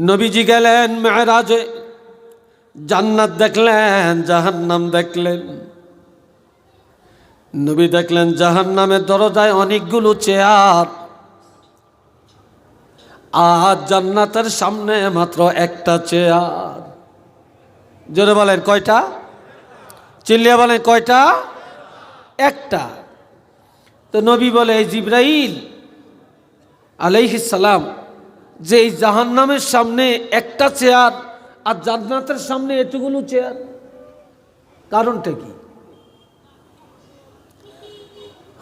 নবীজি গেলেন মেয়েরাজে, জান্নাত দেখলেন, জাহান্নাম দেখলেন। নবী দেখলেন জাহান্নামের দরজায় অনেকগুলো চেয়ার। আর জান্নাতের সামনে মাত্র একটা চেয়ার। জোরে বলেন, কয়টা? চিল্লিয়া বলেন, কয়টা? একটা। তো নবী বলে জিব্রাইল আলাইহিস সালাম যে এই জাহান্নামের সামনে একটা চেয়ার আর জান্নাতের সামনে এতগুলো চেয়ার, কারণটা কি?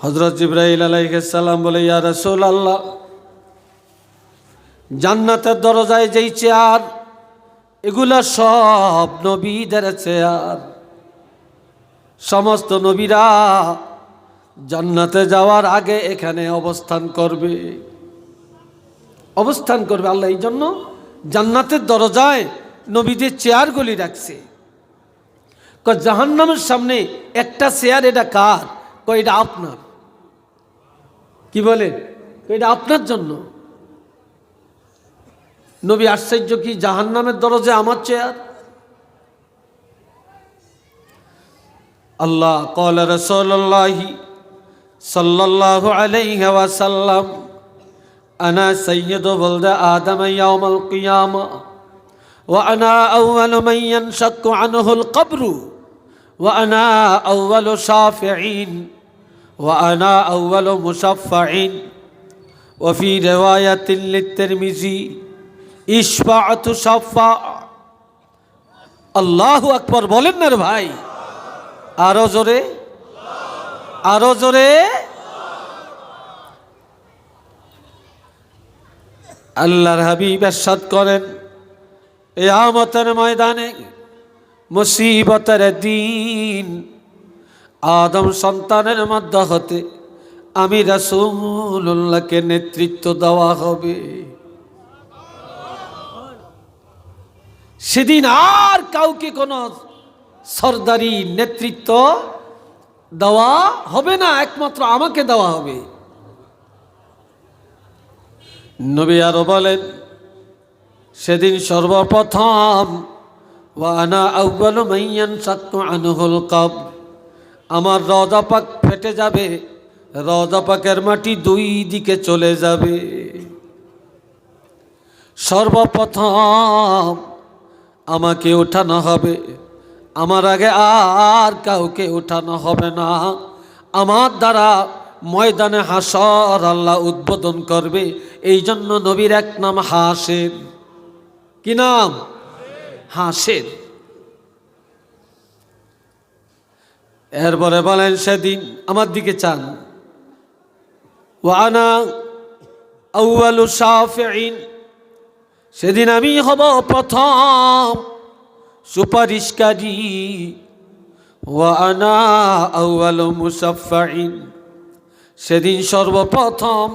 হজরত জিব্রাইল আলাইসাল্লাম বলে, ইয়া রসুল আল্লাহ জান্নাতের দরজায় যেই চেয়ার, এগুলা সব নবীদের চেয়ার। সমস্ত নবীরা জান্নাতে যাওয়ার আগে এখানে অবস্থান করবে। অবস্থান করবে আল্লাহ এই জন্য জান্নাতের দরজায় নবীদের চেয়ারগুলি রাখছে। ক জাহান্নামের সামনে একটা চেয়ার, এটা কার? ক এটা আপনার। কি বলে এটা আপনার জন্য। নবী আশ্চর্য কি, জাহান্নামের দরজায় আমার চেয়ার? আল্লাহ কল রসল্লাহি সাল্লাল্লাহু আলাইহি ওয়াসাল্লাম أنا سيد ولد آدم يوم القيامة وأنا أول من ينشق عنه القبر وأنا أول شافعين وأنا أول مشفعين وفي رواية للترمذي إشفعت شفاع الله أكبر বলেন না রে ভাই আরো জোরে আরো জোরে আল্লাহর হাবিব এরশাদ করেন। এ আমতের ময়দানে মুসিবতের দিন। আদম সন্তানের মধ্য হতে আমি রাসূলুল্লাহকে নেতৃত্ব দেওয়া হবে। সেদিন আর কাউকে কোনো সর্দারি নেতৃত্ব দেওয়া হবে না, একমাত্র আমাকে দেওয়া হবে। নবী আরও বলেন, সেদিন সর্বপ্রথম ওয়ানা আউ্বাল মাইয়ান আমার রজা পাক ফেটে যাবে, রজা পাকের মাটি দুই দিকে চলে যাবে। সর্বপ্রথম আমাকে ওঠানো হবে। আমার আগে আর কাউকে ওঠানো হবে না। আমার দ্বারা ময়দানে হাসর আল্লাহ উদ্বোধন করবে। এই জন্য নবীর এক নাম হাসের কি নাম? হাসের এরপরে বলেন সেদিন আমার দিকে চান। ওয়ানা সেদিন আমি হব প্রথম সুপারিশকারী। ওয়ানা আউয়ালু মুসাফফাইন সেদিন সর্বপ্রথম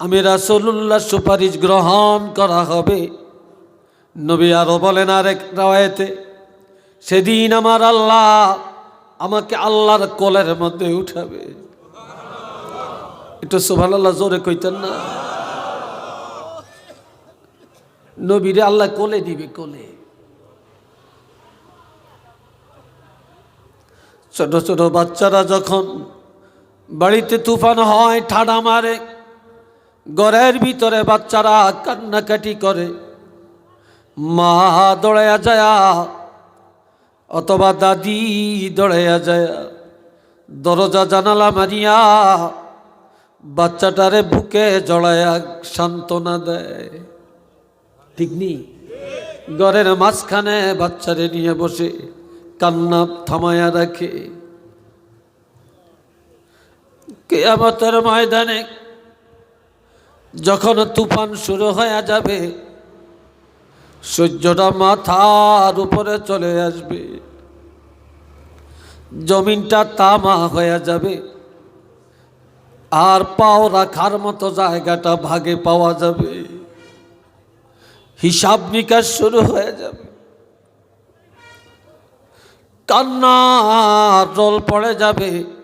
আমি রাসূলুল্লাহ সুপারিশ গ্রহণ করা হবে। নবী আরও বলেন আরেক রাওয়ায়েতে, সেদিন আমার আল্লাহ আমাকে আল্লাহর কোলের মধ্যে উঠাবে। একটু সোভান আল্লাহ জোরে কইতেন না? নবীরে আল্লাহ কোলে দিবে, কোলে। ছোট ছোট বাচ্চারা যখন বাড়িতে তুফান হয়, ঠাডা মারে। ঘরের ভিতরে বাচ্চারা কান্নাকাটি করে। মা দৌড়াইয়া যায়, অথবা দাদি দৌড়াইয়া যায়। দরজা জানালা মারিয়া বাচ্চাটারে বুকে জড়াইয়া সান্ত্বনা দেয়। ঠিক নি? ঘরের মাঝখানে বাচ্চারে নিয়ে বসে কান্না থামায়া রাখে। কেয়ামতের ময়দানে যখন তুফান শুরু হয়ে যাবে, সূর্যটা মাথার উপরে চলে আসবে। জমিনটা তামা হয়ে যাবে। আর পাও রাখার মতো জায়গাটা ভাগে পাওয়া যাবে। হিসাব নিকাশ শুরু হয়ে যাবে। কান্নার রোল পড়ে যাবে।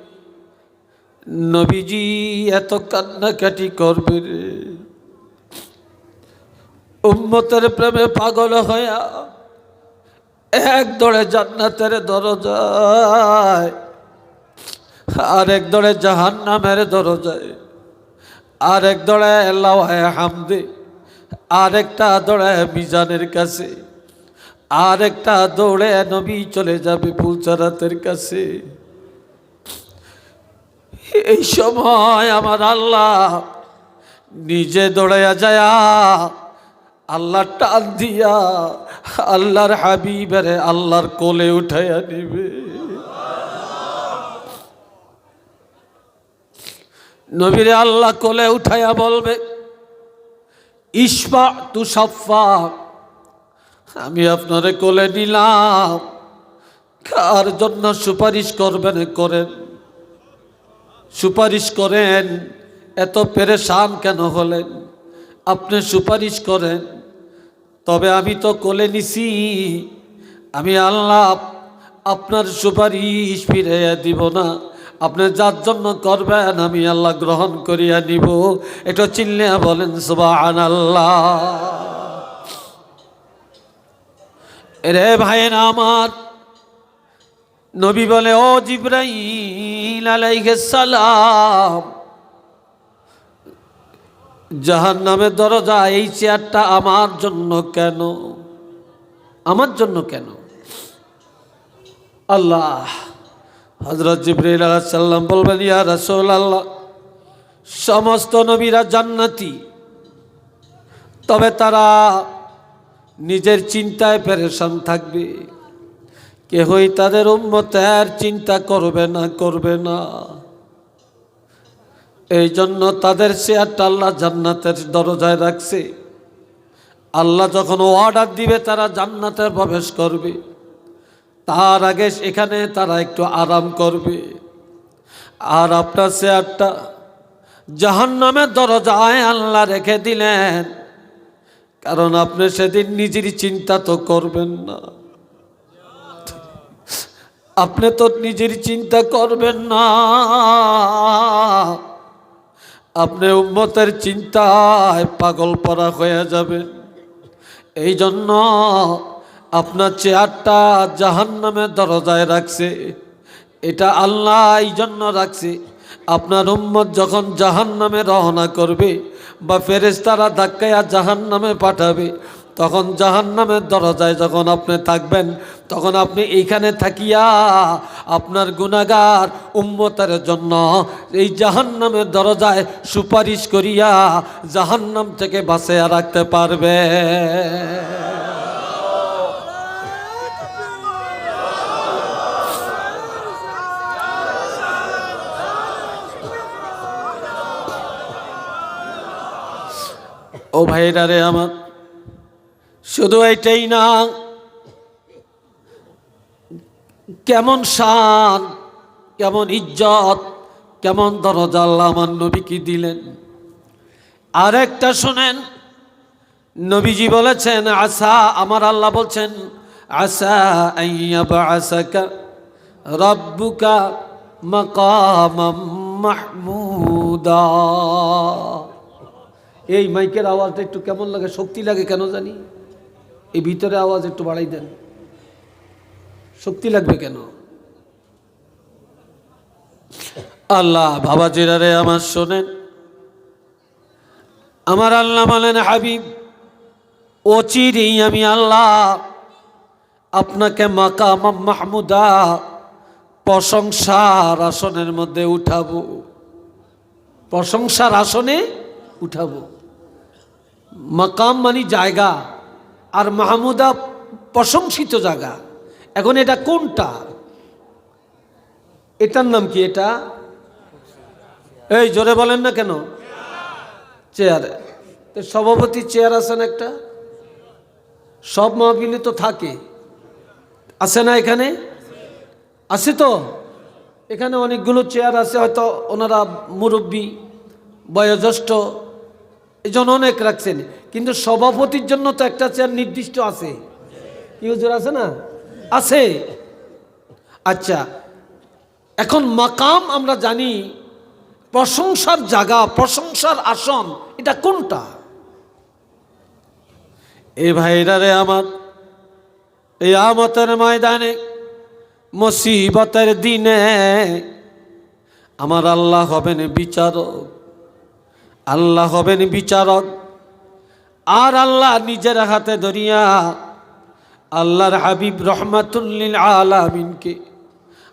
নবীজি এত কান্নাকাটি করবে রে। উম্মতের প্রেমে পাগল হইয়া এক দৌড়ে জান্নাতের দরজায় আর এক দৌড়ে জাহান নামের দরজায় আর এক দৌড়ে লাওয়ায় হামদে আর একটা দৌড়ে মিজানের কাছে আর একটা দৌড়ে নবী চলে যাবে ফুলচারাতের কাছে। এই সময় আমার আল্লাহ নিজে দৌড়াইয়া যায়া আল্লাহ টান দিয়া আল্লাহর হাবিবের আল্লাহর কোলে উঠাইয়া নিবে। নবীরে আল্লাহ কোলে উঠাইয়া বলবে ইস্পা তু সফা আমি আপনারে কোলে নিলাম। কার জন্য সুপারিশ করবেন করেন? সুপারিশ করেন, এত পেরেশান কেন হলেন? আপনি সুপারিশ করেন, তবে আমি তো কোলে নিছি। আমি আল্লাহ আপনার সুপারিশ ফিরাইয়া দিব না। আপনি যার জন্য করবেন, আমি আল্লাহ গ্রহণ করিয়া নিব। এটা চিনলে বলেন সুবাহ আল্লাহ রে ভাইয়ের আমার নবী বলে, ও জিব্রাইল সালাম জাহান দরজা, এই চেয়ারটা আমার জন্য কেন? আমার জন্য কেন? আল্লাহ হজরত জিব্রাইল সাল্লাম বলবেন, ইয়া রাসূল আল্লাহ সমস্ত নবীরা জান্নাতি। তবে তারা নিজের চিন্তায় পেরেশান থাকবে। কেহই তাদের উম্মতের চিন্তা করবে না করবে না। এই জন্য তাদের চেয়ারটা আল্লাহ জান্নাতের দরজায় রাখছে। আল্লাহ যখন অর্ডার দিবে, তারা জান্নাতে প্রবেশ করবে। তার আগে এখানে তারা একটু আরাম করবে। আর আপনার চেয়ারটা জাহান্নামের দরজায় আল্লাহ রেখে দিলেন। কারণ আপনি সেদিন নিজেরই চিন্তা তো করবেন না। আপনি তো নিজের চিন্তা করবেন না। আপনি উম্মতের চিন্তায় পাগল পরা হয়ে যাবেন। এই জন্য আপনার চেয়ারটা জাহান নামে দরজায় রাখছে। এটা আল্লাহ এই জন্য রাখছে। আপনার উম্মত যখন জাহান নামে রওনা করবে বা ফেরেস্তারা ধাক্কাইয়া জাহান নামে পাঠাবে তখন জাহান নামের দরজায় যখন আপনি থাকবেন, তখন আপনি এইখানে থাকিয়া আপনার গুণাগার উম্মতের জন্য এই জাহান নামের দরজায় সুপারিশ করিয়া জাহান নাম থেকে বাঁচিয়া রাখতে পারবে। ও ভাইরা রে আমার শুধু এইটাই না, কেমন শান, কেমন ইজ্জত, কেমন দরজা আল্লাহ আমার নবীকে দিলেন। আর একটা শোনেন, নবীজি বলেছেন, আশা, আমার আল্লাহ বলছেন, আশা রব্বুকা মাহমুদা। এই মাইকের আওয়াজটা একটু কেমন লাগে, শক্তি লাগে কেন জানি? এই ভিতরে আওয়াজ একটু বাড়াই দেন। শক্তি লাগবে কেন? আল্লাহ বাবা জেরারে আমার শোনেন। আমার আল্লাহ বলেন হাবিব। অচিরেই আমি আল্লাহ আপনাকে মাকাম মাহমুদা প্রশংসার আসনের মধ্যে উঠাবো। প্রশংসার আসনে উঠাবো। মাকাম মানে জায়গা। আর মাহমুদা প্রশংসিত জায়গা। এখন এটা কোনটা? এটার নাম কি এটা? এই, জোরে বলেন না কেন? চেয়ার। তো সভাপতি চেয়ার আছেন একটা? সব মাহফিলে তো থাকে। আছে না এখানে? আছে তো? এখানে অনেকগুলো চেয়ার আছে, হয়তো ওনারা মুরব্বী, বয়োজ্যেষ্ঠ এই জন্য অনেক রাখছেন। কিন্তু সভাপতির জন্য তো একটা চেয়ার নির্দিষ্ট আছে। কি আছে না? আছে। আচ্ছা এখন মাকাম আমরা জানি, প্রশংসার জায়গা, প্রশংসার আসন, এটা কোনটা? এ ভাইরা রে আমার এই আমতের ময়দানে, মুসিবতের দিনে, আমার আল্লাহ হবেন বিচারক। আল্লাহ হবেন বিচারক। আর আল্লাহ নিজের হাতে ধরিয়া আল্লাহর হাবিব রহমাতুল্লিল আলামিনকে,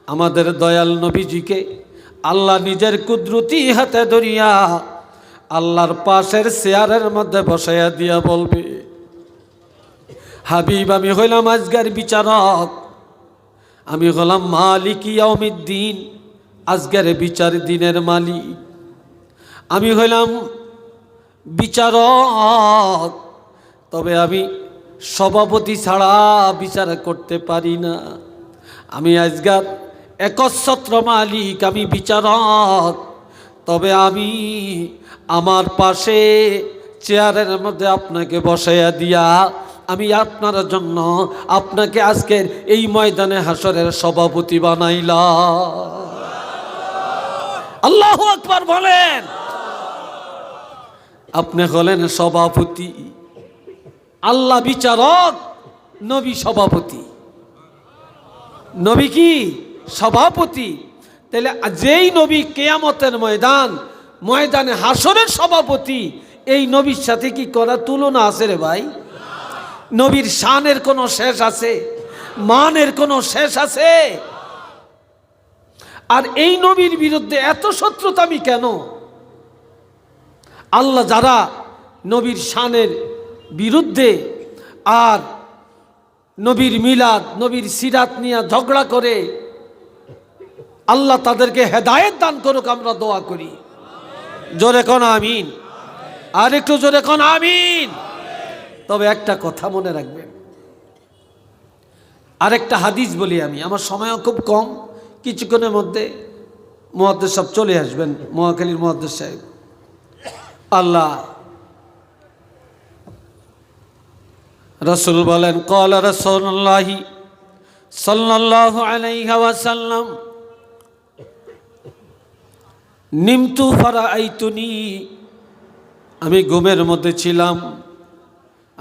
আমাদের দয়াল নবীজিকে আল্লাহ নিজের কুদরতি হাতে ধরিয়া আল্লাহর পাশের চেয়ারের মধ্যে বসাইয়া দিয়া বলবে, হাবিব, আমি হইলাম আজকের বিচারক। আমি হলাম মালিক ইয়াউমিদ্দিন, আজকের বিচার দিনের মালিক। আমি হইলাম বিচারক, তবে আমি সভাপতি ছাড়া বিচার করতে পারি না। আমি আজকাল একচ্ছত্র মালিক, আমি বিচারক, তবে আমি আমার পাশে চেয়ারের মধ্যে আপনাকে বসাইয়া দিয়া আমি আপনার জন্য আপনাকে আজকের এই ময়দানে হাসরের সভাপতি বানাইলাম। আল্লাহ আকবার বলেন। আপনি হলেন সভাপতি। আল্লাহ বিচারক, নবী সভাপতি। নবী কি? সভাপতি। তাহলে যেই নবী কেয়ামতের ময়দান, ময়দানে হাসরের সভাপতি, এই নবীর সাথে কি করা তুলনা আছে রে ভাই? নবীর শানের কোনো শেষ আছে? মানের কোনো শেষ আছে? আর এই নবীর বিরুদ্ধে এত শত্রুতা আমি কেন? আল্লাহ যারা নবীর শানের বিরুদ্ধে আর নবীর মিলাদ, নবীর সিরাত নিয়ে ঝগড়া করে, আল্লাহ তাদেরকে হেদায়েত দান করুক, আমরা দোয়া করি। জোরে কোন আমিন? আর একটু জোরে কোন আমিন? তবে একটা কথা মনে রাখবেন। আরেকটা হাদিস বলি আমি, আমার সময়ও খুব কম, কিছুক্ষণের মধ্যে মহাদ্দেশ সব চলে আসবেন, মহাখালীর মহাদ্দেশ সাহেব। আল্লাহ। রসুল বলেন কল রসুল্লাহি সাল্লাল্লাহু আলাইহি ওয়াসাল্লাম, নিমতু ফারা আইতুনি আমি ঘুমের মধ্যে ছিলাম,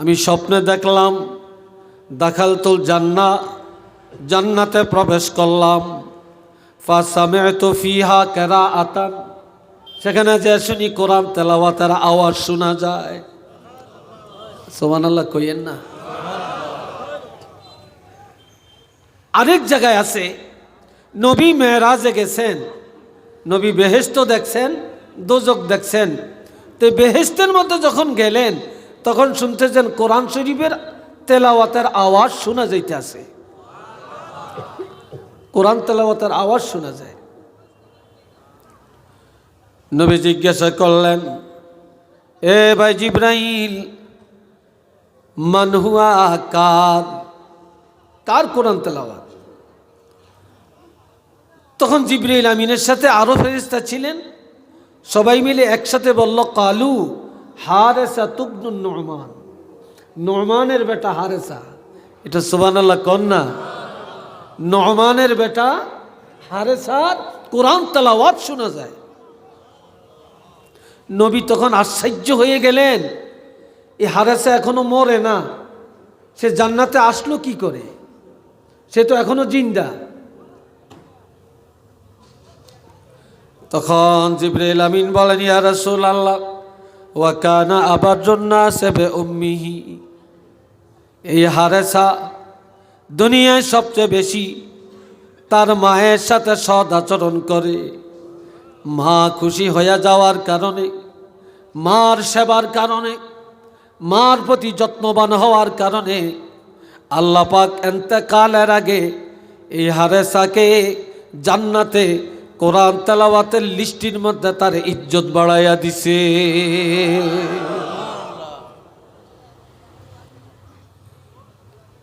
আমি স্বপ্নে দেখলাম দেখাল তুল জান্না জান্নাতে প্রবেশ করলাম ফাসামে তো ফিহা কেরা আতান সেখানে যে শুনি কোরআন তেলাওয়াতের আওয়াজ শোনা যায়। সোমান আল্লাহ কইয়েন না। আরেক জায়গায় আছে, নবী মেহরাজে গেছেন, নবী বেহেস্ত দেখছেন, দোজক দেখছেন। তো বেহেস্তের মধ্যে যখন গেলেন, তখন শুনতেছেন কোরআন শরীফের তেলাওয়াতের আওয়াজ শোনা যাইতে আছে কোরআন তেলাওয়াতের আওয়াজ শোনা যায়। নবী জিজ্ঞাসা করলেন, এ ভাই জিব্রাইল, মানহুয়া কার? কার কোরআন তেলাওয়াত? তখন জিব্রাইল আমিনের সাথে আরও ফেরিস্তা ছিলেন। সবাই মিলে একসাথে বলল, কালু হারেসা তুবনুন নহমান নহমানের বেটা হারেসা। এটা সুবান আল্লাহ কন্যা নহমানের বেটা হারেসার কোরআন তেলাওয়াত শোনা যায়। নবী তখন আশ্চর্য হয়ে গেলেন এই হারেসা এখনও মরে না, সে জান্নাতে আসলো কি করে? সে তো এখনও জিন্দা। তখন জিব্রাইল আমিন বলেন, ইয়া রাসূল আল্লাহ ওয়া কানা আবার জন্য সেবে উম্মিহি এই হারেসা দুনিয়ায় সবচেয়ে বেশি তার মায়ের সাথে সদ আচরণ করে। মা খুশি হয়ে যাওয়ার কারণে, মার সেবার কারণে, মার প্রতি যত্নবান হওয়ার কারণে আল্লাহ পাক এন্তেকালের আগে এই হারেসাকে জান্নাতে কোরআন তেলাওয়াতের লিস্টির মধ্যে তার ইজ্জত বাড়াইয়া দিছে।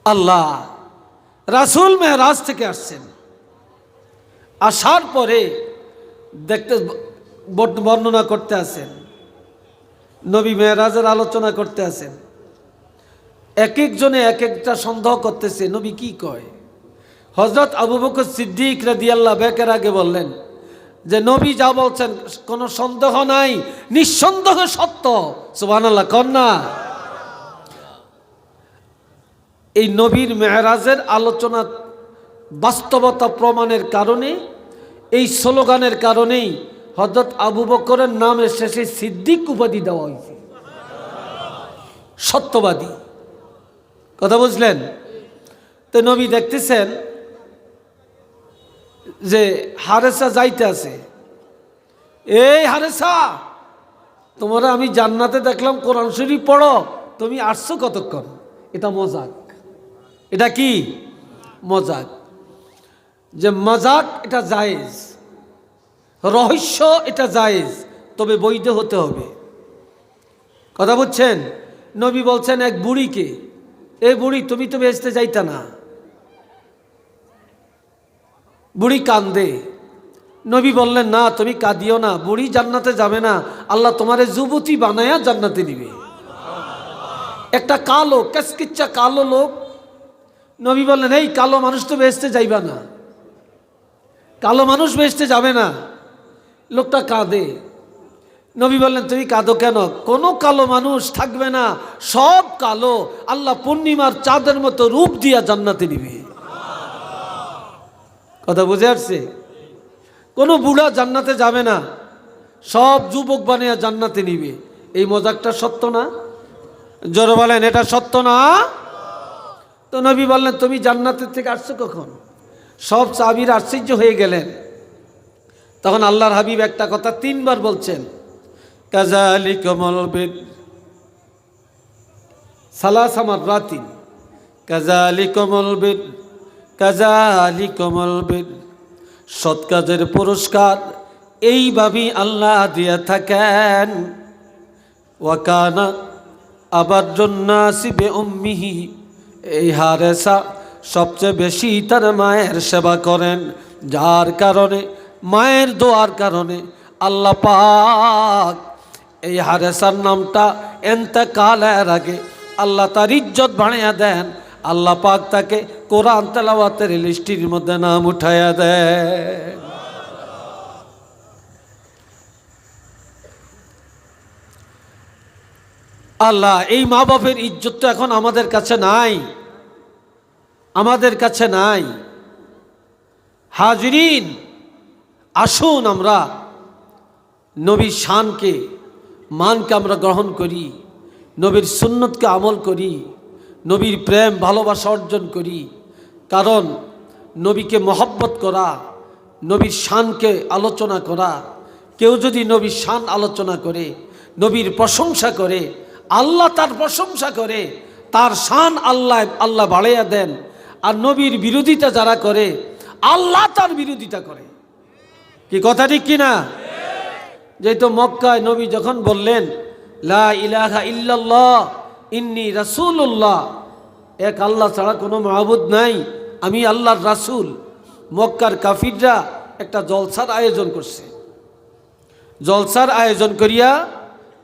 আল্লাহ রাসুল মেহরাজ থেকে আসছেন। আসার পরে দেখতে বর্ণ- বর্ণনা করতে আছেন। নবী মেহরাজের আলোচনা করতে আছেন। এক একজনে এক একটা সন্দেহ করতেছে, নবী কি কয়? হজরত আবু বকর সিদ্দিক রাদিয়াল্লাহ বেকের আগে বললেন যে, নবী যা বলছেন, কোনো সন্দেহ নাই, নিঃসন্দেহ সত্য। সুবহানাল্লাহ কন্যা এই নবীর মেহরাজের আলোচনা বাস্তবতা প্রমাণের কারণে এই স্লোগানের কারণেই হজরত আবু বকরের নামের শেষে সিদ্দিক উপাধি দেওয়া হয়েছে। সত্যবাদী। কথা বুঝলেন? তো নবী দেখতেছেন যে হারেসা যাইতে আছে। এই হারেসা, তোমরা আমি জান্নাতে দেখলাম, কোরআন শরীফ পড়ো, তুমি আসছো কতক্ষণ? এটা মজাক। এটা কি? মজাক। যে মজাক এটা জায়েজ, রহস্য এটা জায়েজ, তবে বৈধ হতে হবে। কথা বুঝছেন নবী বলছেন, এক বুড়িকে এই বুড়ি, তুমি তো বেসতে যাইতা না। বুড়ি কান্দে নবী বললেন, না, তুমি কাঁদিও না, বুড়ি জান্নাতে যাবে না। আল্লাহ তোমারে যুবতী বানায়া জান্নাতে দিবে। একটা কালো কেসকিচ্চা কালো লোক, নবী বললেন, এই কালো মানুষ তো বেসতে যাইবা না। কালো মানুষ বেসতে যাবে না। লোকটা কাঁদে। নবী বললেন, তুমি কাঁদো কেন? কোনো কালো মানুষ থাকবে না। সব কালো। আল্লাহ পূর্ণিমার চাঁদের মতো রূপ দিয়া জান্নাতে নিবে। কথা বুঝে আসছে? কোনো বুড়া জান্নাতে যাবে না। সব যুবক বানিয়া জান্নাতে নিবে। এই মজাকটা সত্য না? জোরে বলেন, এটা সত্য না? তো নবী বললেন, তুমি জান্নাতের থেকে আসছো কখন? সব চাবির আশ্চর্য হয়ে গেলেন। তখন আল্লাহর হাবিব একটা কথা তিনবার বলছেন কাজালি কমল বেদ সালাসামার রাতিন কাজালি কমল বেদ কাজালি কমল বেদ সৎ কাজের পুরস্কার এইভাবেই আল্লাহ দিয়ে থাকেন। ওয়াকানা আবার জন্নাসিবে উম্মিহি এই হারেসা সবচেয়ে বেশি তার মায়ের সেবা করেন। যার কারণে, মায়ের দোয়ার কারণে আল্লাহ পাক এই হারেসার নামটা এন্তেকালের আগে আল্লাহ তার ইজ্জত বাড়িয়ে দেন। আল্লাহ পাক তাকে কোরআন তেলাওয়াতের লিস্টির মধ্যে নাম উঠাইয়া দেন। আল্লাহ, এই মা বাপের ইজ্জত তো এখন আমাদের কাছে নাই। আমাদের কাছে নাই। হাজরিন, আসুন আমরা নবীর শানকে, মানকে আমরা গ্রহণ করি, নবীর সুন্নতকে আমল করি, নবীর প্রেম, ভালোবাসা অর্জন করি। কারণ নবীকে মহব্বত করা, নবীর শানকে আলোচনা করা, কেউ যদি নবীর শান আলোচনা করে, নবীর প্রশংসা করে, আল্লাহ তার প্রশংসা করে, তার শান আল্লাহ আল্লাহ বাড়াইয়া দেন আর নবীর বিরোধিতা যারা করে, আল্লাহ তার বিরোধিতা করে। কি কথা ঠিক কিনা যেহেতু মক্কায় নবী যখন বললেন, লা ইলাহা ইল্লাল্লাহ, ইন্নি রাসূলুল্লাহ এক আল্লাহ ছাড়া কোনো মাহবুদ নাই, আমি আল্লাহর রাসূল। মক্কার কাফিররা একটা জলসার আয়োজন করছে। জলসার আয়োজন করিয়া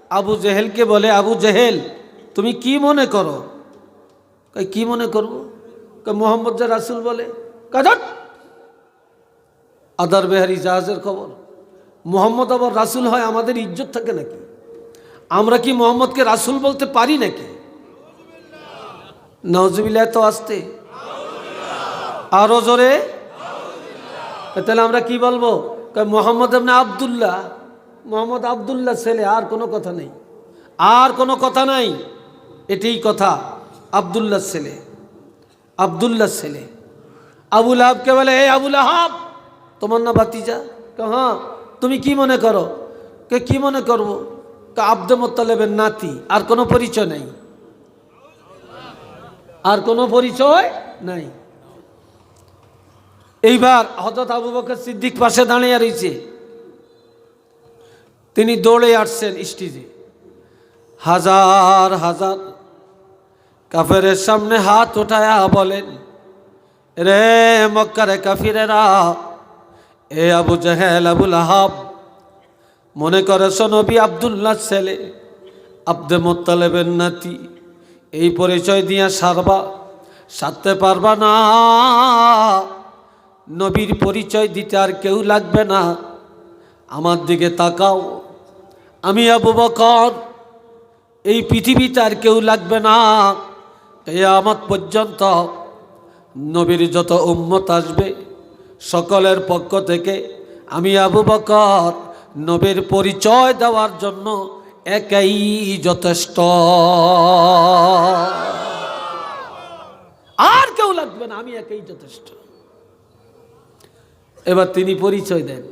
আবু জেহেলকে বলে, আবু জেহেল, তুমি কি মনে করো? কি মনে করব? মোহাম্মদ যা রাসুল বলে? কাজট আদার বেহারি জাহাজের খবর। মোহাম্মদ আবার রাসুল হয় আমাদের ইজ্জত থাকে নাকি? আমরা কি মোহাম্মদকে রাসুল বলতে পারি নাকি? নজবিল্লা তো আসতে। আরও জোরে। তাহলে আমরা কি বলব? মোহাম্মদ আপনি আবদুল্লাহ। মোহাম্মদ আবদুল্লাহ ছেলে, আর কোনো কথা নেই। আর কোনো কথা নাই। এটাই কথা, আবদুল্লাহ ছেলে। আবদুল্লাহ ছেলে। আবুল আহাবকে বলে, এই আবুল আহাব, তোমার না বাতিজা হ্যাঁ তুমি কি মনে করো? কে, কি মনে করব? আব্দ মোত্তালেবের নাতি, আর কোনো পরিচয় নাই। আর কোনো পরিচয় নাই। এইবার হজরত আবু বকর সিদ্দিক পাশে দাঁড়িয়ে রয়েছে। তিনি দৌড়ে আসছেন স্টেজে। হাজার হাজার কাফেরের সামনে হাত উঠায়া বলেন, রে মক্কারে কাফিরেরা, এ আবু জাহেল আবুল আহাব মনে করে নবী আবদুল্লাহ ছেলে? আব্দে মোত্তালেবের নাতি, এই পরিচয় দিয়া সারবা, সারতে পারবা না? নবীর পরিচয় দিতে আর কেউ লাগবে না। আমার দিকে তাকাও, আমি আবু বকর, এই পৃথিবীতে আর কেউ লাগবে না। কেয়ামত পর্যন্ত নবীর যত উম্মত আসবে, সকলের পক্ষ থেকে আমি আবু বকর নবীর পরিচয় দেওয়ার জন্য একাই যথেষ্ট। আর কেউ লাগবে না, আমি একাই যথেষ্ট। এবার তিনি পরিচয় দেন।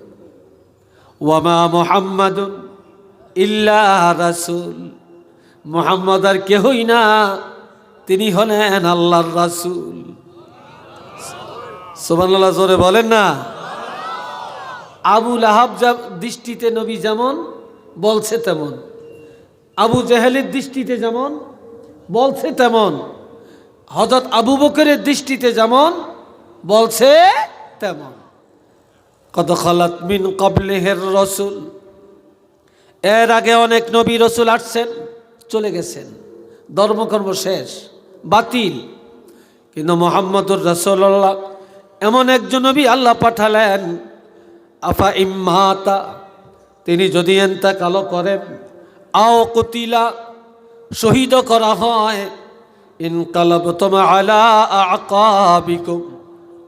ওয়ামা মোহাম্মদুন ইল্লা রাসুল। মোহাম্মদ আর কেহই না তিনি হলেন আল্লাহর রাসুল। সোবান্লাহ জোরে বলেন না? আবু লাহাব যা- দৃষ্টিতে নবী যেমন, বলছে তেমন। আবু জেহেলের দৃষ্টিতে যেমন, বলছে তেমন। হজরত আবু বকরের দৃষ্টিতে যেমন, বলছে তেমন। কত খালাত মিন কবলেহের রসুল। এর আগে অনেক নবী রসুল আসছেন, চলে গেছেন। ধর্মকর্ম শেষ। বাতিল। কিন্তু মোহাম্মদুর রসুল্লাহ এমন একজন নবী আল্লাহ পাঠালেন, আফা ইম্মাতা, তিনি যদি এনতা কালো করেন, আও কুতিলা, শহীদ করা হয় ইনকালাব তোমা আলা আকাবিকুম,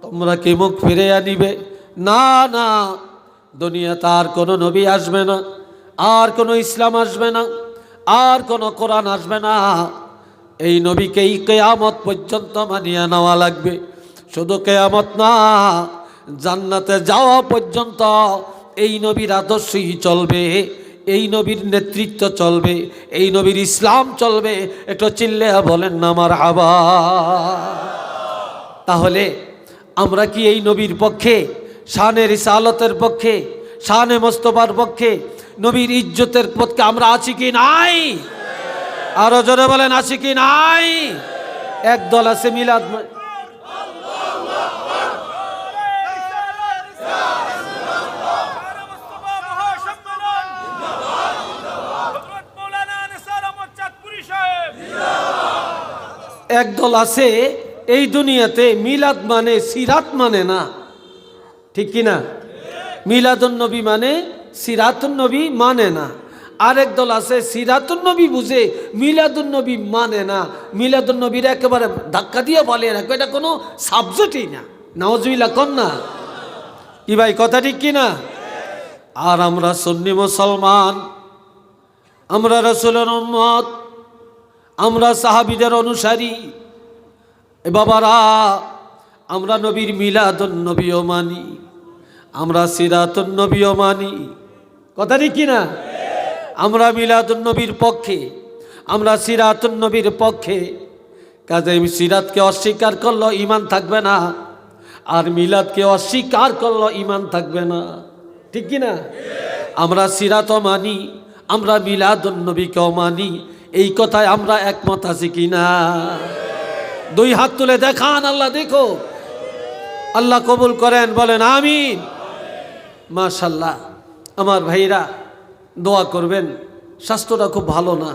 তোমরা কি মুখ ফিরে আনিবে? না না দুনিয়া তার কোনো নবী আসবে না, আর কোনো ইসলাম আসবে না, আর কোনো কোরআন আসবে না। এই নবীকেই কেয়ামত পর্যন্ত মানিয়ে নেওয়া লাগবে। শুধু কেয়ামত না, জান্নাতে যাওয়া পর্যন্ত এই নবীর আদর্শই চলবে, এই নবীর নেতৃত্ব চলবে, এই নবীর ইসলাম চলবে, একটু চিল্লে বলেন না আমার হাবা তাহলে আমরা কি এই নবীর পক্ষে শানের ইসালতের পক্ষে, শানে মোস্তফার পক্ষে, নবীর ইজ্জতের পক্ষে আমরা আছি কি নাই? আরও জোরে বলেন, আছি কি নাই? একদল আছে, মিলাদ একদল আছে, এই দুনিয়াতে মিলাদ মানে সিরাত মানে না। ঠিক কি না মিলাদুন নবী মানে সিরাতুন নবী মানে না। আরেক দল আছে, সিরাতুন নবী বুঝে, মিলাদুন নবী মানে না। মিলাদুন নবীর একেবারে ধাক্কা দিয়ে বলে না, এটা কোনো সাবজেক্টই না। নওয়াজবিল্লা কন না। কি ভাই, কথা ঠিক কি না? আর আমরা সন্নি মুসলমান, আমরা রসুলের উম্মত, আমরা সাহাবিদের অনুসারী। এ বাবারা, আমরা নবীর মিলাদুন নবীও মানি, আমরা সিরাতুন নবীও মানি। কথা ঠিক কিনা আমরা মিলাদুন নবীর পক্ষে, আমরা সিরাতুন নবীর পক্ষে। কাজে সিরাতকে অস্বীকার করল ইমান থাকবে না। আর মিলাদকে অস্বীকার করল ইমান থাকবে না। ঠিক কিনা? আমরা সিরাতও মানি, আমরা মিলাদুন নবীকেও মানি। এই কথায় আমরা একমত আছি কিনা? দুই হাত তুলে দেখান, আল্লাহ দেখো। আল্লাহ কবুল করেন, বলেন, আমিন। মাশাল্লাহ। আমার ভাইরা দোয়া করবেন, স্বাস্থ্যটা খুব ভালো না,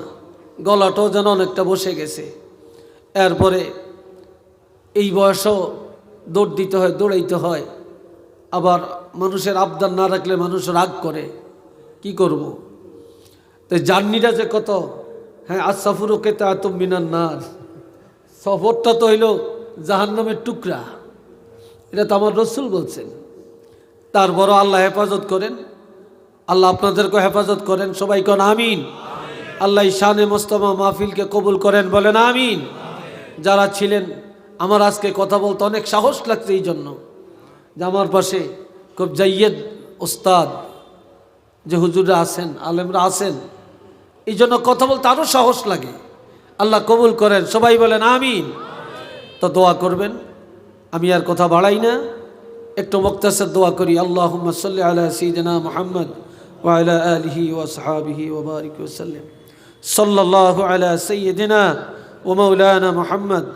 গলাটাও যেন অনেকটা বসে গেছে। এরপরে এই বয়সও দৌড় দিতে হয়, দৌড়াইতে হয়। আবার মানুষের আবদার না রাখলে মানুষ রাগ করে। কি করব। তো জার্নিটা যে কত? হ্যাঁ আসাফুরও কেতে আতম মিনার নার। সফরটা তো হইল জাহান্নামের টুকরা। এটা তো আমার রসুল বলছেন। তারপরও আল্লাহ হেফাজত করেন। আল্লাহ আপনাদেরকে হেফাজত করেন, সবাই কন আমিন। আল্লাহ শানে মোস্তমা মাহফিলকে কবুল করেন, বলেন আমিন। যারা ছিলেন, আমার আজকে কথা বলতে অনেক সাহস লাগছে এই জন্য। যে আমার পাশে খুব জাইয়েদ ওস্তাদ, যে হুজুররা আছেন, আলেমরা আছেন, এই জন্য কথা বলতে আরও সাহস লাগে। আল্লাহ কবুল করেন, সবাই বলেন আমিন। তো দোয়া করবেন, আমি আর কথা বাড়াই না। একটু মুক্তাসের দোয়া করি আল্লাহ সাল্লি আলা সঈদনা মোহাম্মদ। وعلى آله وأصحابه وبارك وسلم. صلى الله على سيدنا ومولانا محمد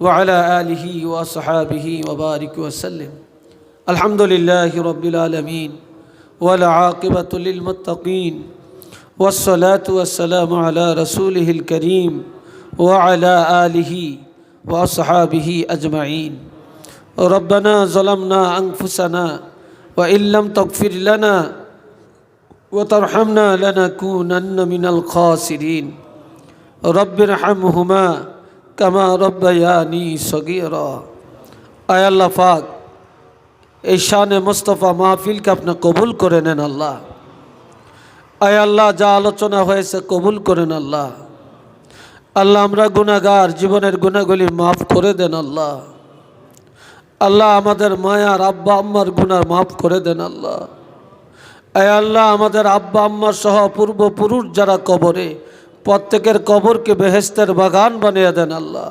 وعلى آله وأصحابه وبارك وسلم. الحمد لله رب العالمين والعاقبة للمتقين. والصلاة والسلام على رسوله الكريم وعلى آله وأصحابه أجمعين. ربنا ظلمنا أنفسنا وإن لم تغفر لنا وترحمنا لنكونن من الخاسرين رب ارحمهما কামা রব্বায়ানি সগীরা আয় আল্লাহ পাক এই শানে মোস্তফা মাহফিলকে আপনি কবুল করে নেন আল্লাহ আয় আল্লাহ যা আলোচনা হয়েছে কবুল করেন আল্লাহ আল্লাহ আমরা গুনাগার জীবনের গুণাগুলি মাফ করে দেন আল্লাহ আল্লাহ আমাদের মায়ার আব্বা আম্মার গুনার মাফ করে দেন আল্লাহ আয় আল্লাহ আমাদের আব্বা আম্মার সহ পূর্বপুরুষ যারা কবরে, প্রত্যেকের কবরকে বেহেস্তের বাগান বানিয়ে দেন আল্লাহ।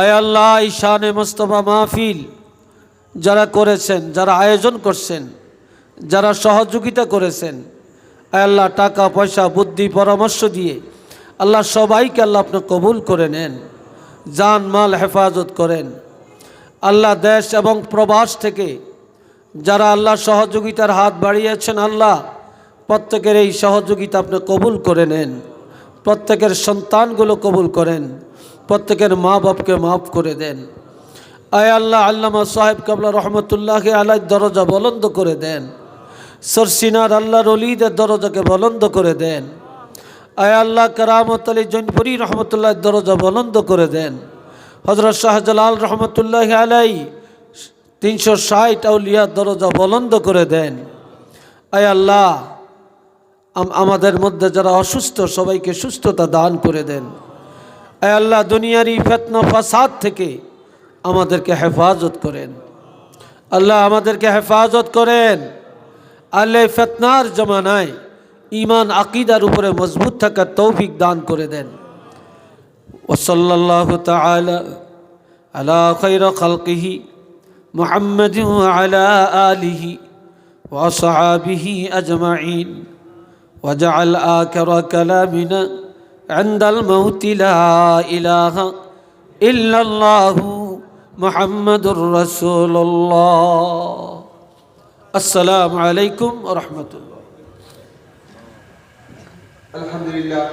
আয় আল্লাহ ঈশানে মোস্তফা মাহফিল যারা করেছেন, যারা আয়োজন করছেন, যারা সহযোগিতা করেছেন আয় আল্লাহ টাকা, পয়সা, বুদ্ধি, পরামর্শ দিয়ে আল্লাহ সবাইকে আল্লাহ আপনি কবুল করে নেন, জান, মাল হেফাজত করেন। আল্লাহ দেশ এবং প্রবাস থেকে যারা আল্লাহ সহযোগিতার হাত বাড়িয়েছেন আল্লাহ, প্রত্যেকের এই সহযোগিতা আপনি কবুল করে নেন। প্রত্যেকের সন্তানগুলো কবুল করেন। প্রত্যেকের মা বাপকে মাফ করে দেন। আয় আল্লাহ, আল্লামা সাহেব কাবলা রহমতুল্লাহকে আলাই দরজা বলন্দ করে দেন। সরসিনার আল্লাহর অলিদের দরজাকে বলন্দ করে দেন। আয় আল্লাহ, কারামত আলী জৈনপুরি রহমতুল্লাহ দরজা বলন্দ করে দেন। হজরত শাহজালাল রহমতুল্লাহ আলাই তিনশো ষাট আউলিয়ার দরজা বলন্দ করে দেন। আয় আল্লাহ আমাদের মধ্যে যারা অসুস্থ, সবাইকে সুস্থতা দান করে দেন। আয় আল্লাহ, দুনিয়ার এই ফেতনা ফাসাদ থেকে আমাদেরকে হেফাজত করেন। আল্লাহ, আমাদেরকে হেফাজত করেন। আল্লাহ ফেতনার জমানায় ইমান আকিদার উপরে মজবুত থাকার তৌফিক দান করে দেন। ওসল্লাহ আল্লাহ আল্লাহ খালকিহি محمد وعلى آله وأصحابه أجمعين وجعل آخر كلامنا عند الموت لا إله إلا الله محمد رسول الله السلام عليكم ورحمة الله আলহামদুলিল্লাহ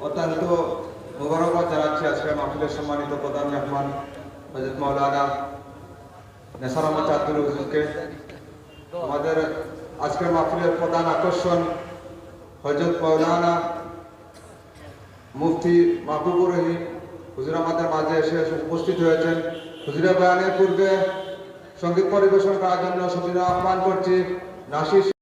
অত্যন্ত মোবারকবাদ জানাচ্ছি আজকে মাহফিলের সম্মানিত প্রধান মেহমান হজরত মৌলানা হুজুরকে আমাদের আজকের মাহফিলের প্রধান আকর্ষণ হজরত মৌলানা মুফতি মাহবুবুর রহিম। আমাদের মাঝে এসে উপস্থিত হয়েছেন। হুজুরা বয়ানের পূর্বে সংগীত পরিবেশন করার জন্য সুবিধা আহ্বান করছি নাসির